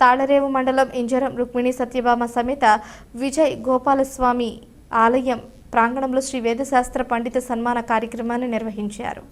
తాళరేవు మండలం ఇంజరం రుక్మిణి సత్యభామ సమేత విజయ్ గోపాలస్వామి ఆలయం ప్రాంగణంలో శ్రీ వేదశాస్త్ర పండిత సన్మాన కార్యక్రమాన్ని నిర్వహించారు.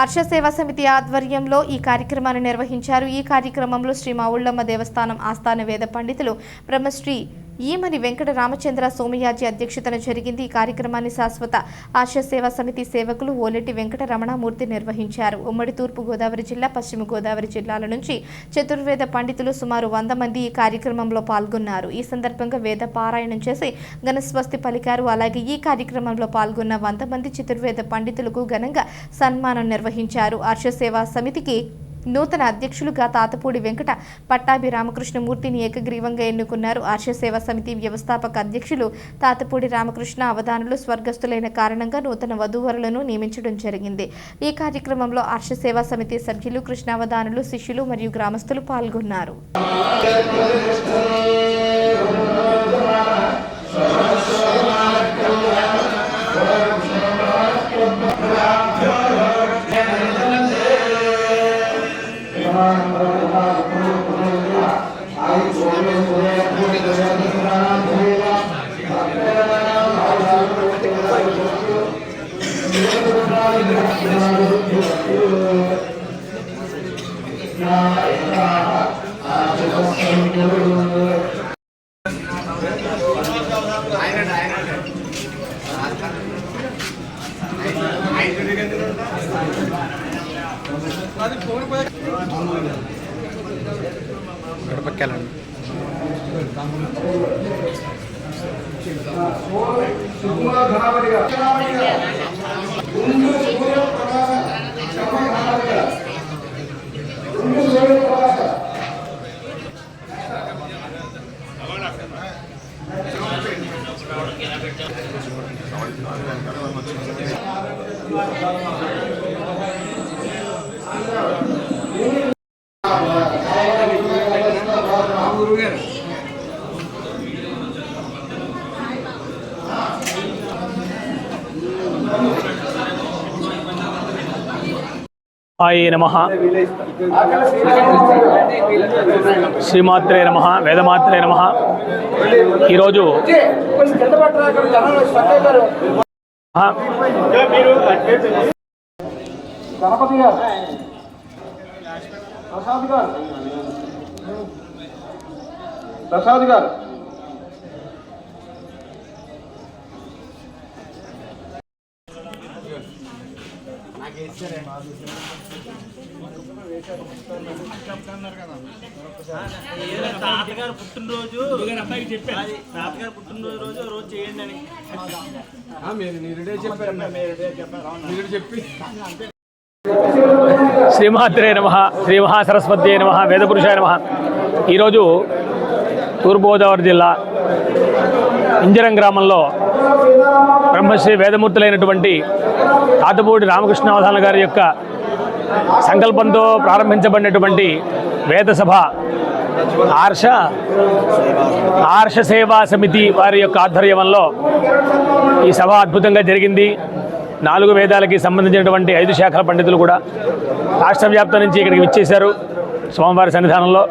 హర్ష సేవా సమితి ఆధ్వర్యంలో ఈ కార్యక్రమాన్ని నిర్వహించారు. ఈ కార్యక్రమంలో శ్రీ మావుళ్ళమ్మ దేవస్థానం ఆస్థాన వేద పండితులు బ్రహ్మశ్రీ ఈమని వెంకట రామచంద్ర సోమయాజీ అధ్యక్షతన జరిగింది ఈ కార్యక్రమాన్ని శాశ్వత ఆశ సేవా సమితి సేవకులు ఓలెటి వెంకట రమణమూర్తి నిర్వహించారు. ఉమ్మడి తూర్పు గోదావరి జిల్లా పశ్చిమ గోదావరి జిల్లాల నుంచి చతుర్వేద పండితులు సుమారు వంద మంది ఈ కార్యక్రమంలో పాల్గొన్నారు. ఈ సందర్భంగా వేద పారాయణం చేసి ఘనస్వస్తి పలికారు. అలాగే ఈ కార్యక్రమంలో పాల్గొన్న వంద మంది చతుర్వేద పండితులకు ఘనంగా సన్మానం నిర్వహించారు. హర్ష సేవా సమితికి నూతన అధ్యక్షులుగా తాతపూడి వెంకట పట్టాభి రామకృష్ణమూర్తిని ఏకగ్రీవంగా ఎన్నుకున్నారు. ఆర్ష సేవా సమితి వ్యవస్థాపక అధ్యక్షులు తాతపూడి రామకృష్ణ అవధానులు స్వర్గస్థులైన కారణంగా నూతన వధూవరులను నియమించడం జరిగింది. ఈ కార్యక్రమంలో ఆర్ష సేవా సమితి సభ్యులు కృష్ణావధానులు శిష్యులు మరియు గ్రామస్తులు పాల్గొన్నారు. గడపక్కెళ్ళండి ఆయ నమ. శ్రీమాత్రే నమ వేదమాత్రే నమ. ఈరోజు ప్రసాద్ గారు. ప్రసాద్ గారు. తాతగారు పుట్టినరోజు. అబ్బాయికి చెప్పాను తాతగారు పుట్టినరోజు రోజు రోజు చేయండి అని. చెప్పారు. చెప్పి. శ్రీమాత్రే నమ శ్రీ మహాసరస్వత్యే నమ వేదపురుషాయ నమ. ఈరోజు తూర్పుగోదావరి జిల్లా ఇంజరం గ్రామంలో బ్రహ్మశ్రీ వేదమూర్తులైనటువంటి తాతపూడి రామకృష్ణావధాన గారి యొక్క సంకల్పంతో ప్రారంభించబడినటువంటి వేద సభ ఆర్ష ఆర్ష సేవా సమితి వారి యొక్క ఆధ్వర్యంలో ఈ సభ అద్భుతంగా జరిగింది. నాలుగు వేదాలకి సంబంధించినటువంటి ఐదు శాఖల పండితులు కూడా రాష్ట్ర వ్యాప్తం నుంచి ఇక్కడికి విచ్చేశారు స్వామివారి సన్నిధానంలో.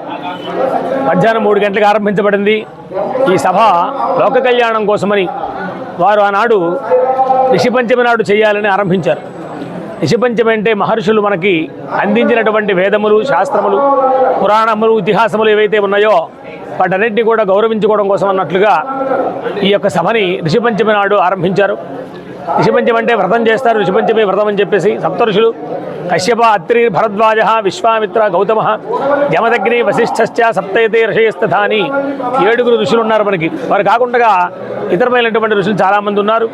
మధ్యాహ్నం మూడు గంటలకు ఆరంభించబడింది. ఈ సభ లోక కళ్యాణం కోసమని వారు ఆనాడు ఋషిపంచమి నాడు చేయాలని ఆరంభించారు. ఋషిపంచమి అంటే మహర్షులు మనకి అందించినటువంటి వేదములు శాస్త్రములు పురాణములు ఇతిహాసములు ఏవైతే ఉన్నాయో వాటన్నింటినీ కూడా గౌరవించుకోవడం కోసం అన్నట్లుగా ఈ యొక్క సభని ఋషిపంచమి నాడు ఆరంభించారు. ఋషిపంచమి అంటే వ్రతం చేస్తారు. ఋషిపంచమి వ్రతం అని చెప్పేసి సప్తఋషులు కశ్యప అత్రి భరద్వాజ విశ్వామిత్ర గౌతమ యమదగ్ని వశిష్ఠశ్చ సప్తయతే ఋషయస్తథాని ఏడుగురు ఋషులు ఉన్నారు మనకి. వారు కాకుండా ఇతరమైనటువంటి ఋషులు చాలామంది ఉన్నారు.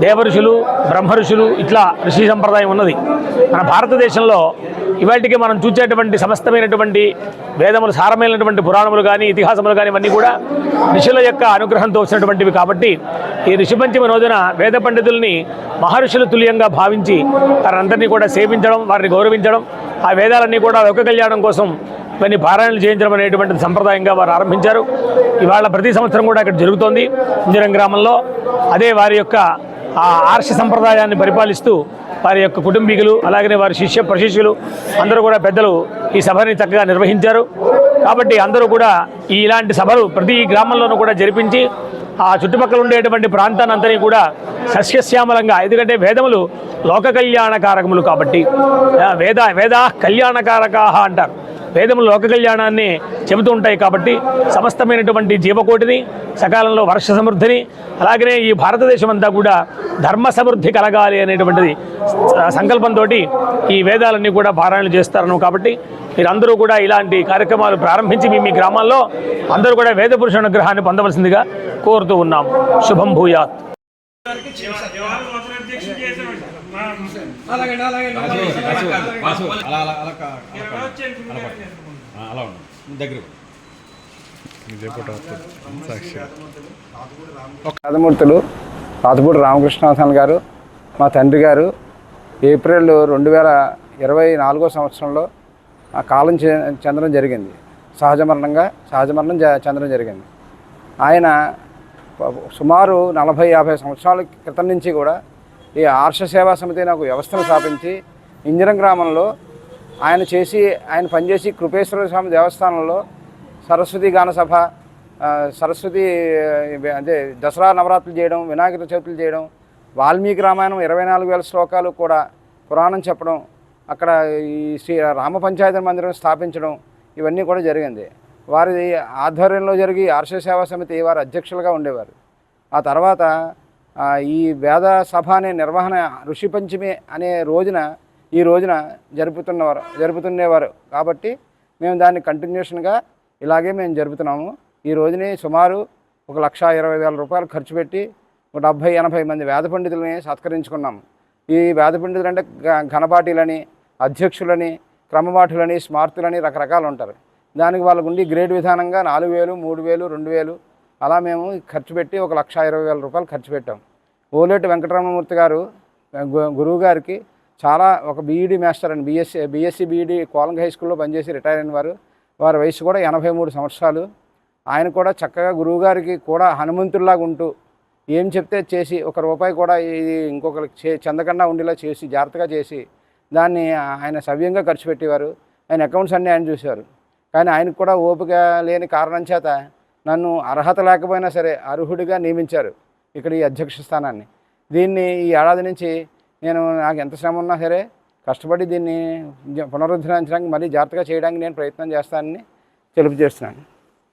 దేవ ఋషులు బ్రహ్మ ఋషులు ఇట్లా ఋషి సంప్రదాయం ఉన్నది. మన భారతదేశంలో ఇవాటికి మనం చూసేటువంటి సమస్తమైనటువంటి వేదములు సారమైనటువంటి పురాణములు కానీ ఇతిహాసములు కానీ ఇవన్నీ కూడా ఋషుల యొక్క అనుగ్రహంతో వచ్చినటువంటివి కాబట్టి ఈ ఋషిపంచమి రోజున వేద పండితుల్ని మహర్షులు తుల్యంగా భావించి వారందరినీ కూడా సేవించడం వారిని గౌరవించడం ఆ వేదాలన్నీ కూడా లోక కళ్యాణం కోసం ఇవన్నీ పారాయణలు చేయించడం అనేటువంటి సంప్రదాయంగా వారు ఆరంభించారు. ఇవాళ ప్రతి సంవత్సరం కూడా ఇక్కడ జరుగుతోంది. ఇంజరం గ్రామంలో అదే వారి యొక్క ఆ ఆర్ష సంప్రదాయాన్ని పరిపాలిస్తూ వారి యొక్క కుటుంబీకులు అలాగనే వారి శిష్య ప్రశిష్యులు అందరూ కూడా పెద్దలు ఈ సభని చక్కగా నిర్వహించారు. కాబట్టి అందరూ కూడా ఈ ఇలాంటి సభలు ప్రతి గ్రామంలోనూ కూడా జరిపించి ఆ చుట్టుపక్కల ఉండేటువంటి ప్రాంతాన్ని కూడా సస్యశ్యామలంగా ఎందుకంటే వేదములు లోక కళ్యాణకారకములు కాబట్టి. ఆ, వేద వేదా కళ్యాణకారకాహ అంటారు. వేదములు లోక కళ్యాణాన్ని చెబుతూ ఉంటాయి కాబట్టి సమస్తమైనటువంటి జీవకోటిని సకాలంలో వర్ష సమృద్ధిని అలాగనే ఈ భారతదేశం అంతా కూడా ధర్మ సమృద్ధి కలగాలి అనేటువంటిది సంకల్పంతో ఈ వేదాలన్నీ కూడా పారాయణ చేస్తారను కాబట్టి మీరందరూ కూడా ఇలాంటి కార్యక్రమాలు ప్రారంభించి మీ మీ గ్రామాల్లో అందరూ కూడా వేద పురుష అనుగ్రహాన్ని పొందవలసిందిగా కోరుతూ ఉన్నాం. శుభం భూయాత్. అలా దగ్గర వేదమూర్తులు పాతపూడి రామకృష్ణనాథన్ గారు మా తండ్రి గారు ఏప్రిల్ రెండు వేల ఇరవై నాలుగో సంవత్సరంలో ఆ కాలం చె- చెందడం జరిగింది. సహజ మరణంగా సహజ మరణం చెందడం జరిగింది. ఆయన సుమారు నలభై యాభై సంవత్సరాల క్రితం నుంచి కూడా ఈ ఆర్ష సేవా సమితి నాకు వ్యవస్థను స్థాపించి ఇంజరం గ్రామంలో ఆయన చేసి ఆయన పనిచేసి కృపేశ్వర స్వామి దేవస్థానంలో సరస్వతి గాన సభ సరస్వతి అంటే దసరా నవరాత్రులు చేయడం వినాయక చవితులు చేయడం వాల్మీకి రామాయణం ఇరవై నాలుగు వేల శ్లోకాలు కూడా పురాణం చెప్పడం అక్కడ ఈ శ్రీ రామ పంచాయతీ మందిరం స్థాపించడం ఇవన్నీ కూడా జరిగింది. వారి ఆధ్వర్యంలో జరిగి ఆర్ష సేవా సమితి వారి అధ్యక్షులుగా ఉండేవారు. ఆ తర్వాత ఈ వేద సభ అనే నిర్వహణ ఋషి పంచమి అనే రోజున ఈ రోజున జరుపుతున్నవారు జరుపుతుండేవారు. కాబట్టి మేము దాన్ని కంటిన్యూషన్గా ఇలాగే మేము జరుపుతున్నాము. ఈ రోజుని సుమారు ఒక లక్ష ఇరవై వేల రూపాయలు ఖర్చు పెట్టి ఒక డెబ్భై ఎనభై మంది వేద పండితులని సత్కరించుకున్నాం. ఈ వేద పండితులు అంటే గ- అధ్యక్షులని క్రమపాఠులని స్మార్తులని రకరకాలు ఉంటారు. దానికి వాళ్ళకు ఉండి గ్రేడ్ విధానంగా నాలుగు వేలు మూడు వేలు రెండు వేలు అలా మేము ఖర్చు పెట్టి ఒక లక్ష ఇరవై వేల రూపాయలు ఖర్చు పెట్టాం. ఓలేటి వెంకటరమణమూర్తి గారు గురువు గారికి చాలా ఒక బీఈడి మాస్టర్ అండి. BSc BSc BEd Kolanga high స్కూల్లో పనిచేసి రిటైర్ అయిన వారు. వారి వయసు కూడా ఎనభై మూడు సంవత్సరాలు. ఆయన కూడా చక్కగా గురువుగారికి కూడా హనుమంతుల్లాగా ఉంటూ ఏం చెప్తే చేసి ఒక రూపాయి కూడా ఇది ఇంకొకరికి చే చెందకుండా ఉండేలా చేసి జాగ్రత్తగా చేసి దాన్ని ఆయన సవ్యంగా ఖర్చు పెట్టేవారు. ఆయన అకౌంట్స్ అన్నీ ఆయన చూసేవారు. కానీ ఆయనకు కూడా ఓపిక లేని కారణం చేత నన్ను అర్హత లేకపోయినా సరే అర్హుడిగా నియమించారు ఇక్కడ ఈ అధ్యక్ష స్థానాన్ని. దీన్ని ఈ ఏడాది నుంచి నేను నాకు ఎంత శ్రమ ఉన్నా సరే కష్టపడి దీన్ని పునరుద్ధరించడానికి మళ్ళీ జాగ్రత్తగా చేయడానికి నేను ప్రయత్నం చేస్తానని తెలుపు చేస్తున్నాను